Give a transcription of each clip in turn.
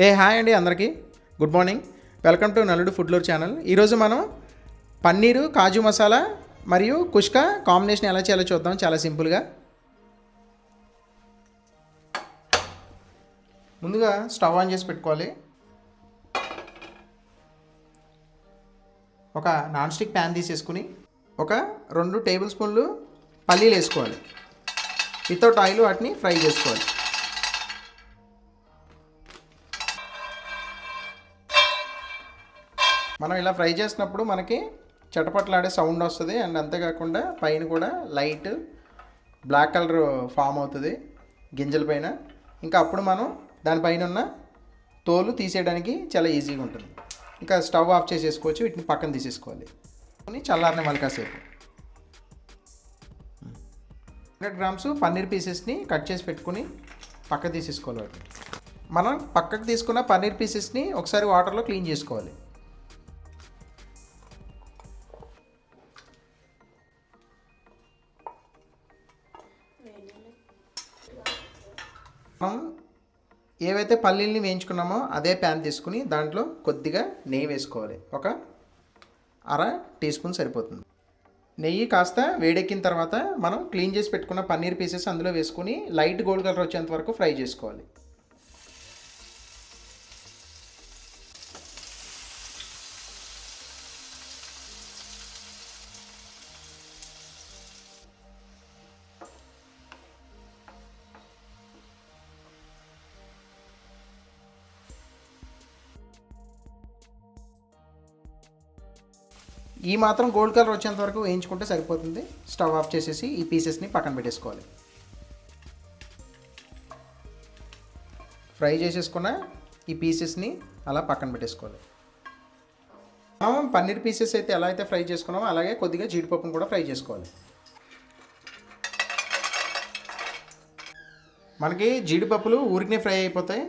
ఏ hi అండి అందరికీ. Good morning. Welcome to నలుడు ఫుడ్లూర్ ఛానల్. ఈరోజు మనం పన్నీరు కాజు మసాలా మరియు కుష్కా కాంబినేషన్ ఎలా చేయాలో చూద్దాం. చాలా సింపుల్గా. ముందుగా స్టవ్ ఆన్ చేసి పెట్టుకోవాలి. ఒక నాన్ స్టిక్ ప్యాన్ తీసేసుకుని ఒక రెండు టేబుల్ స్పూన్లు పల్లీలు వేసుకోవాలి. వితౌట్ ఆయిల్ వాటిని ఫ్రై చేసుకోవాలి. మనం ఇలా ఫ్రై చేసినప్పుడు మనకి చటపట్లాడే సౌండ్ వస్తుంది అండ్ అంతేకాకుండా పైన కూడా లైట్ బ్లాక్ కలర్ ఫామ్ అవుతుంది గింజల పైన. ఇంకా అప్పుడు మనం దానిపైన ఉన్న తోలు తీసేయడానికి చాలా ఈజీగా ఉంటుంది. ఇంకా స్టవ్ ఆఫ్ చేసేసుకోవచ్చు వీటిని పక్కన తీసేసుకోవాలి. కొన్ని చల్లారని మళ్ళీ కాసేపు. హండ్రెడ్ గ్రామ్స్ పన్నీర్ పీసెస్ని కట్ చేసి పెట్టుకుని పక్క తీసేసుకోవాలి వాటిని. మనం పక్కకు తీసుకున్న పన్నీర్ పీసెస్ని ఒకసారి వాటర్లో క్లీన్ చేసుకోవాలి. ఏవైతే పల్లీల్ని వేయించుకున్నామో అదే ప్యాన్ తీసుకుని దాంట్లో కొద్దిగా నెయ్యి వేసుకోవాలి. ఒక అర టీ స్పూన్ సరిపోతుంది. నెయ్యి కాస్త వేడెక్కిన తర్వాత మనం క్లీన్ చేసి పెట్టుకున్న పన్నీర్ పీసెస్ అందులో వేసుకుని లైట్ గోల్డ్ కలర్ వచ్చేంత వరకు ఫ్రై చేసుకోవాలి. ఈ మాత్రం గోల్డ్ కలర్ వచ్చేంత వరకు వేయించుకుంటే సరిపోతుంది. స్టవ్ ఆఫ్ చేసేసి ఈ పీసెస్ని పక్కన పెట్టేసుకోవాలి. ఫ్రై చేసేసుకున్న ఈ పీసెస్ని అలా పక్కన పెట్టేసుకోవాలి. మనం పన్నీర్ పీసెస్ అయితే ఎలా అయితే ఫ్రై చేసుకున్నామో అలాగే కొద్దిగా జీడిపప్పును కూడా ఫ్రై చేసుకోవాలి. మనకి జీడిపప్పులు ఊరికనే ఫ్రై అయిపోతాయి.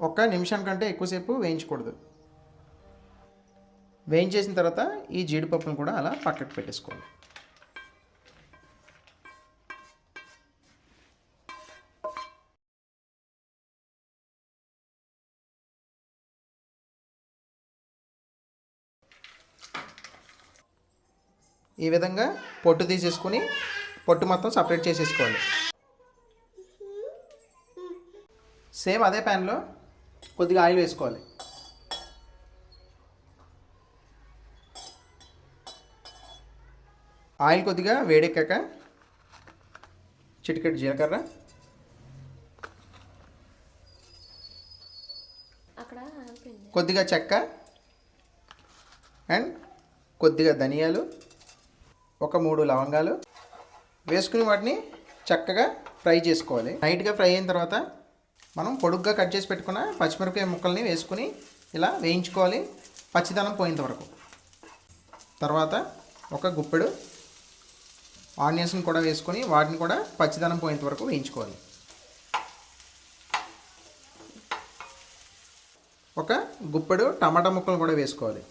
ఒక్క నిమిషం కంటే ఎక్కువసేపు వేయించకూడదు. వేయించేసిన తర్వాత ఈ జీడిపప్పును కూడా అలా పక్కకు పెట్టేసుకోవాలి. ఈ విధంగా పొట్టు తీసేసుకుని పొట్టు మొత్తం సపరేట్ చేసేసుకోవాలి. సేమ్ అదే ప్యాన్లో కొద్దిగా ఆయిల్ వేసుకోవాలి. ఆయిల్ కొద్దిగా వేడెక్కాక చిటికెట్ జీలకర్ర. కొద్దిగా చెక్క అండ్ కొద్దిగా ధనియాలు ఒక మూడు లవంగాలు. వేసుకుని వాటిని చక్కగా ఫ్రై చేసుకోవాలి. లైట్గా ఫ్రై అయిన తర్వాత మనం పొడుగ్గా కట్ చేసి పెట్టుకున్న పచ్చిమిరపకాయ ముక్కల్ని వేసుకుని ఇలా వేయించుకోవాలి. పచ్చిదనం పోయేంత వరకు. తర్వాత ఒక గుప్పెడు ఆనియన్స్ని కూడా వేసుకొని వాటిని కూడా పచ్చిదనం పోయేంత వరకు వేయించుకోవాలి. ఒక గుప్పెడు టమాటా ముక్కలు కూడా వేసుకోవాలి.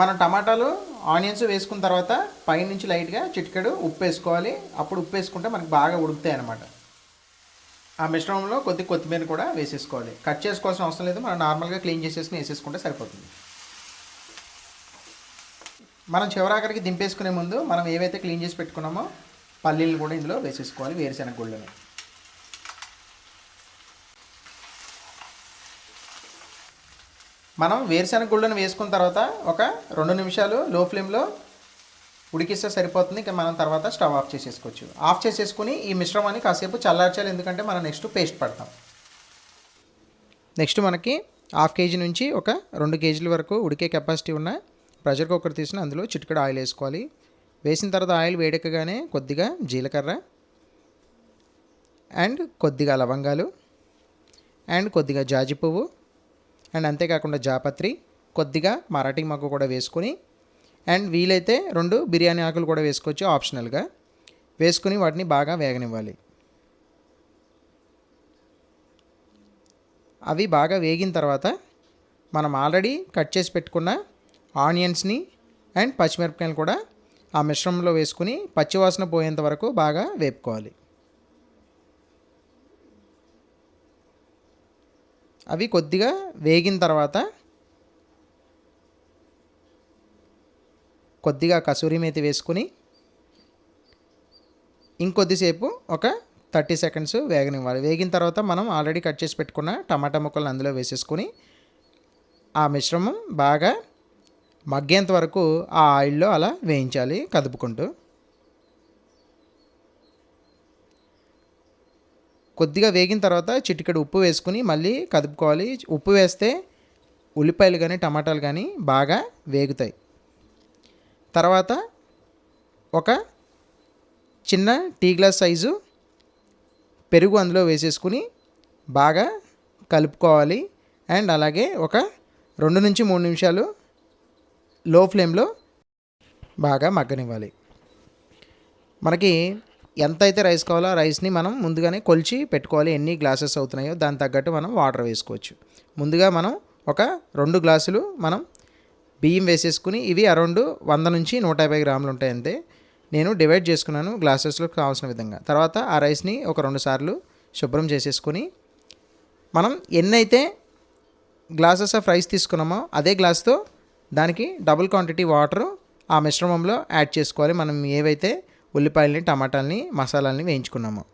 మనం టమాటాలు ఆనియన్స్ వేసుకున్న తర్వాత పైనుంచి లైట్గా చిటికెడు ఉప్పు వేసుకోవాలి. అప్పుడు ఉప్పు వేసుకుంటే మనకు బాగా ఉడుకుతాయి అన్నమాట ఆ మిశ్రమంలో కొద్ది కొత్తిమీర కూడా వేసేసుకోవాలి. కట్ చేసుకోవాల్సిన అవసరం లేదు. మనం నార్మల్గా క్లీన్ చేసేసుకుని వేసేసుకుంటే సరిపోతుంది. మనం చివరాఖరికి దింపేసుకునే ముందు మనం ఏవైతే క్లీన్ చేసి పెట్టుకున్నామో పల్లీలను కూడా ఇందులో వేసేసుకోవాలి వేరుశెనగ గుళ్ళని. మనం వేరుశెనగ గుళ్ళను వేసుకున్న తర్వాత ఒక రెండు నిమిషాలు లో ఫ్లేమ్లో ఉడికిస్తే సరిపోతుంది. ఇంకా మనం తర్వాత స్టవ్ ఆఫ్ చేసేసుకోవచ్చు. ఆఫ్ చేసేసుకుని ఈ మిశ్రమాన్ని కాసేపు చల్లార్చాలి. ఎందుకంటే మనం నెక్స్ట్ పేస్ట్ పడతాం. నెక్స్ట్ మనకి హాఫ్ కేజీ నుంచి ఒక రెండు కేజీల వరకు ఉడికే కెపాసిటీ ఉన్న ప్రెషర్ కుక్కర్ తీసిన అందులో చిటికడ ఆయిల్ వేసుకోవాలి. వేసిన తర్వాత ఆయిల్ వేడెక్కగానే కొద్దిగా జీలకర్ర అండ్ కొద్దిగా లవంగాలు అండ్ కొద్దిగా జాజి పువ్వు అండ్ అంతేకాకుండా జాపత్రి కొద్దిగా మరాఠీ మగ్గు కూడా వేసుకొని అండ్ వీలైతే రెండు బిర్యానీ ఆకులు కూడా వేసుకోవచ్చు ఆప్షనల్గా. వేసుకుని వాటిని బాగా వేగనివ్వాలి. అవి బాగా వేగిన తర్వాత మనం ఆల్రెడీ కట్ చేసి పెట్టుకున్న ఆనియన్స్ని అండ్ పచ్చిమిరపకాయలు కూడా ఆ మిశ్రమంలో వేసుకుని పచ్చివాసన పోయేంత వరకు బాగా వేపుకోవాలి. అవి కొద్దిగా వేగిన తర్వాత కొద్దిగా కసూరి మేతి వేసుకుని ఇంకొద్దిసేపు ఒక థర్టీ సెకండ్స్ వేగనివ్వాలి. వేగిన తర్వాత మనం ఆల్రెడీ కట్ చేసి పెట్టుకున్న టమాటా ముక్కలు అందులో వేసేసుకుని ఆ మిశ్రమం బాగా మగ్గేంత వరకు ఆ ఆయిల్లో అలా వేయించాలి కదుపుకుంటూ. కొద్దిగా వేగిన తర్వాత చిటికెడు ఉప్పు వేసుకుని మళ్ళీ కదుపుకోవాలి. ఉప్పు వేస్తే ఉల్లిపాయలు కానీ టమాటాలు కానీ బాగా వేగుతాయి. తర్వాత ఒక చిన్న టీ గ్లాస్ సైజు పెరుగు అందులో వేసేసుకుని బాగా కలుపుకోవాలి. అండ్ అలాగే ఒక రెండు నుంచి మూడు నిమిషాలు లో ఫ్లేమ్లో బాగా మగ్గనివ్వాలి. మనకి ఎంత అయితే రైస్ కావాలో ఆ రైస్ని మనం ముందుగానే కొలిచి పెట్టుకోవాలి. ఎన్ని గ్లాసెస్ అవుతున్నాయో దాని తగ్గట్టు మనం వాటర్ వేసుకోవచ్చు. ముందుగా మనం ఒక రెండు గ్లాసులు మనం బియ్యం వేసేసుకుని ఇవి అరౌండ్ వంద నుంచి నూట యాభై గ్రాములు ఉంటాయి అంతే నేను డివైడ్ చేసుకున్నాను గ్లాసెస్లో కావాల్సిన విధంగా. తర్వాత ఆ రైస్ని ఒక రెండు సార్లు శుభ్రం చేసేసుకుని మనం ఎన్నైతే గ్లాసెస్ ఆఫ్ రైస్ తీసుకున్నామో అదే గ్లాస్తో దానికి డబుల్ క్వాంటిటీ వాటర్ ఆ మిశ్రమంలో యాడ్ చేసుకోవాలి. మనం ఏవైతే ఉల్లిపాయలని టమాటాలని మసాలాలని వేయించుకున్నామో.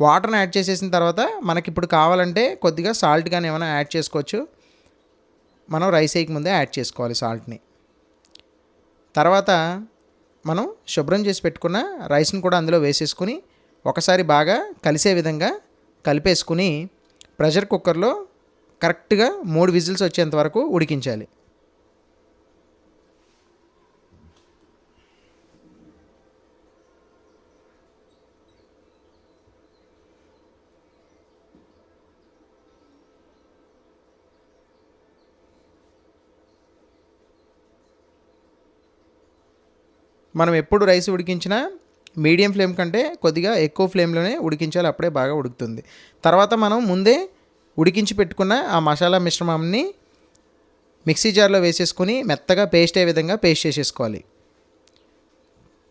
వాటర్ని యాడ్ చేసేసిన తర్వాత మనకి ఇప్పుడు కావాలంటే కొద్దిగా సాల్ట్ కానీ ఏమైనా యాడ్ చేసుకోవచ్చు. మనం రైస్ వేయక ముందే యాడ్ చేసుకోవాలి సాల్ట్ని. తర్వాత మనం శుభ్రం చేసి పెట్టుకున్న రైస్ని కూడా అందులో వేసేసుకుని ఒకసారి బాగా కలిసే విధంగా కలిపేసుకుని ప్రెషర్ కుక్కర్లో కరెక్ట్గా మూడు విజిల్స్ వచ్చేంత వరకు ఉడికించాలి. మనం ఎప్పుడు రైస్ ఉడికించినా మీడియం ఫ్లేమ్ కంటే కొద్దిగా ఎక్కువ ఫ్లేమ్లోనే ఉడికించాలి అప్పుడే బాగా ఉడుకుతుంది. తర్వాత మనం ముందే ఉడికించి పెట్టుకున్న ఆ మసాలా మిశ్రమాన్ని మిక్సీ జార్లో వేసేసుకొని మెత్తగా పేస్ట్ అయ్యే విధంగా పేస్ట్ చేసేసుకోవాలి.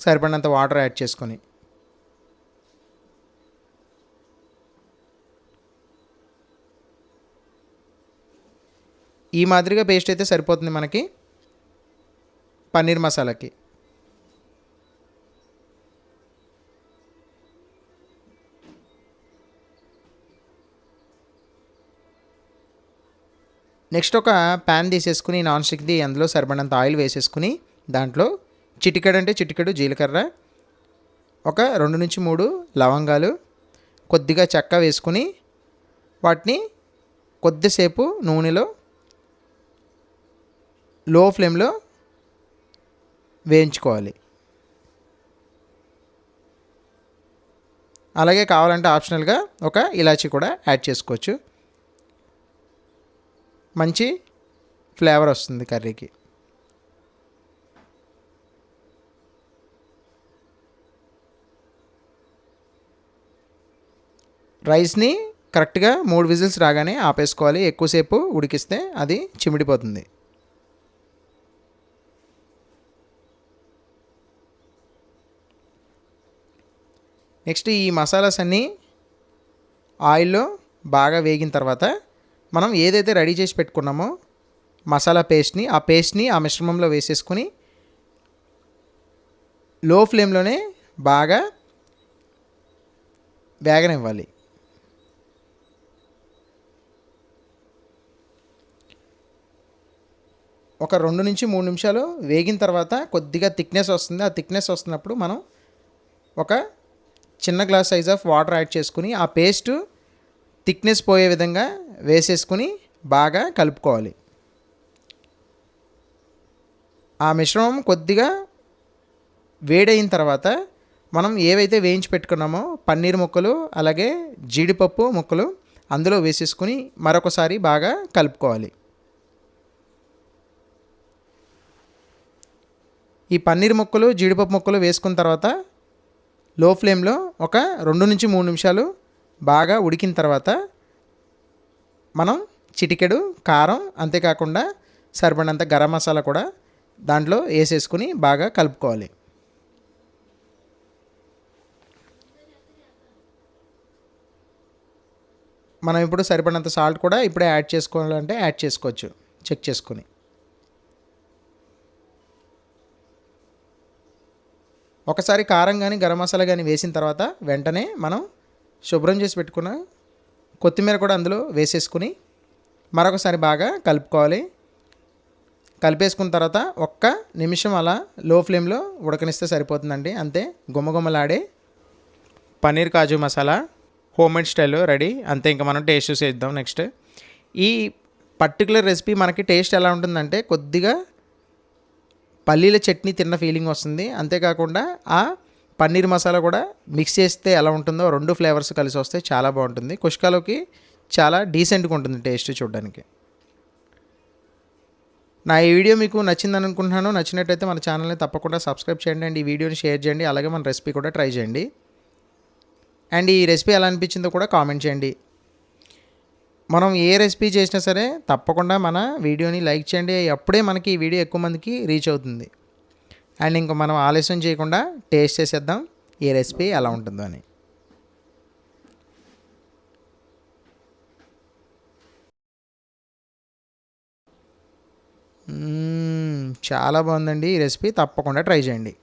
సరిపడినంత వాటర్ యాడ్ చేసుకొని. ఈ మాదిరిగా పేస్ట్ అయితే సరిపోతుంది మనకి పన్నీర్ మసాలాకి. నెక్స్ట్ ఒక ప్యాన్ తీసేసుకుని నాన్ స్టిక్ది అందులో సరిపడినంత ఆయిల్ వేసేసుకుని దాంట్లో చిటికెడు అంటే చిటికెడు జీలకర్ర ఒక రెండు నుంచి మూడు లవంగాలు కొద్దిగా చెక్క వేసుకుని వాటిని కొద్దిసేపు నూనెలో లో ఫ్లేమ్లో వేయించుకోవాలి. అలాగే కావాలంటే ఆప్షనల్గా ఒక ఇలాచీ కూడా యాడ్ చేసుకోవచ్చు. మంచి ఫ్లేవర్ వస్తుంది కర్రీకి. రైస్ని కరెక్ట్గా మూడు విజిల్స్ రాగానే ఆపేసుకోవాలి. ఎక్కువసేపు ఉడికిస్తే అది చిమిడిపోతుంది. నెక్స్ట్ ఈ మసాలాస్ అన్నీ ఆయిల్లో బాగా వేగిన తర్వాత మనం ఏదైతే రెడీ చేసి పెట్టుకున్నామో మసాలా పేస్ట్ని ఆ పేస్ట్ని ఆ మిశ్రమంలో వేసేసుకుని లో ఫ్లేమ్లోనే బాగా వేగనివ్వాలి. ఒక రెండు నుంచి మూడు నిమిషాలు వేగిన తర్వాత కొద్దిగా థిక్నెస్ వస్తుంది. ఆ థిక్నెస్ వస్తున్నప్పుడు మనం ఒక చిన్న glass size of water add చేసుకుని ఆ పేస్ట్ థిక్నెస్ పోయే విధంగా వేసేసుకుని బాగా కలుపుకోవాలి. ఆ మిశ్రమం కొద్దిగా వేడైన తర్వాత మనం ఏవైతే వేయించి పెట్టుకున్నామో పన్నీర్ ముక్కలు అలాగే జీడిపప్పు ముక్కలు అందులో వేసేసుకుని మరొకసారి బాగా కలుపుకోవాలి. ఈ పన్నీర్ ముక్కలు జీడిపప్పు ముక్కలు వేసుకున్న తర్వాత లో ఫ్లేమ్లో ఒక రెండు నుంచి మూడు నిమిషాలు బాగా ఉడికిన తర్వాత మనం చిటికెడు కారం అంతేకాకుండా సరిపడినంత గరం మసాలా కూడా దాంట్లో వేసేసుకుని బాగా కలుపుకోవాలి. మనం ఇప్పుడు సరిపడినంత సాల్ట్ కూడా ఇప్పుడే యాడ్ చేసుకోవాలంటే యాడ్ చేసుకోవచ్చు చెక్ చేసుకొని. ఒకసారి కారం కానీ గరం మసాలా కానీ వేసిన తర్వాత వెంటనే మనం శుభ్రం చేసి పెట్టుకున్న కొత్తిమీర కూడా అందులో వేసేసుకుని మరొకసారి బాగా కలుపుకోవాలి. కలిపేసుకున్న తర్వాత ఒక్క నిమిషం అలా లో ఫ్లేమ్లో ఉడకనిస్తే సరిపోతుందండి. అంతే గుమ్మగుమ్మలాడే paneer kaju masala home made style ready. అంతే ఇంకా మనం టేస్ట్ చూసేద్దాం నెక్స్ట్. ఈ పర్టికులర్ రెసిపీ మనకి టేస్ట్ ఎలా ఉంటుందంటే కొద్దిగా పల్లీల చట్నీ తిన్న ఫీలింగ్ వస్తుంది. అంతేకాకుండా ఆ పన్నీర్ మసాలా కూడా మిక్స్ చేస్తే ఎలా ఉంటుందో రెండు ఫ్లేవర్స్ కలిసి వస్తే చాలా బాగుంటుంది. కుష్కాలోకి చాలా డీసెంట్గా ఉంటుంది టేస్ట్ చూడడానికి. నా ఈ వీడియో మీకు నచ్చిందని అనుకుంటున్నాను. నచ్చినట్టయితే మన ఛానల్ని తప్పకుండా సబ్స్క్రైబ్ చేయండి అండ్ ఈ వీడియోని షేర్ చేయండి. అలాగే మన రెసిపీ కూడా ట్రై చేయండి. అండ్ ఈ రెసిపీ ఎలా అనిపించిందో కూడా కామెంట్ చేయండి. మనం ఏ రెసిపీ చేసినా సరే తప్పకుండా మన వీడియోని లైక్ చేయండి. అప్పుడే మనకి ఈ వీడియో ఎక్కువ మందికి రీచ్ అవుతుంది. అండ్ ఇంక మనం ఆలస్యం చేయకుండా టేస్ట్ చేసేద్దాం. ఈ రెసిపీ ఎలా ఉంటుందో అని. చాలా బాగుందండి ఈ రెసిపీ. తప్పకుండా ట్రై చేయండి.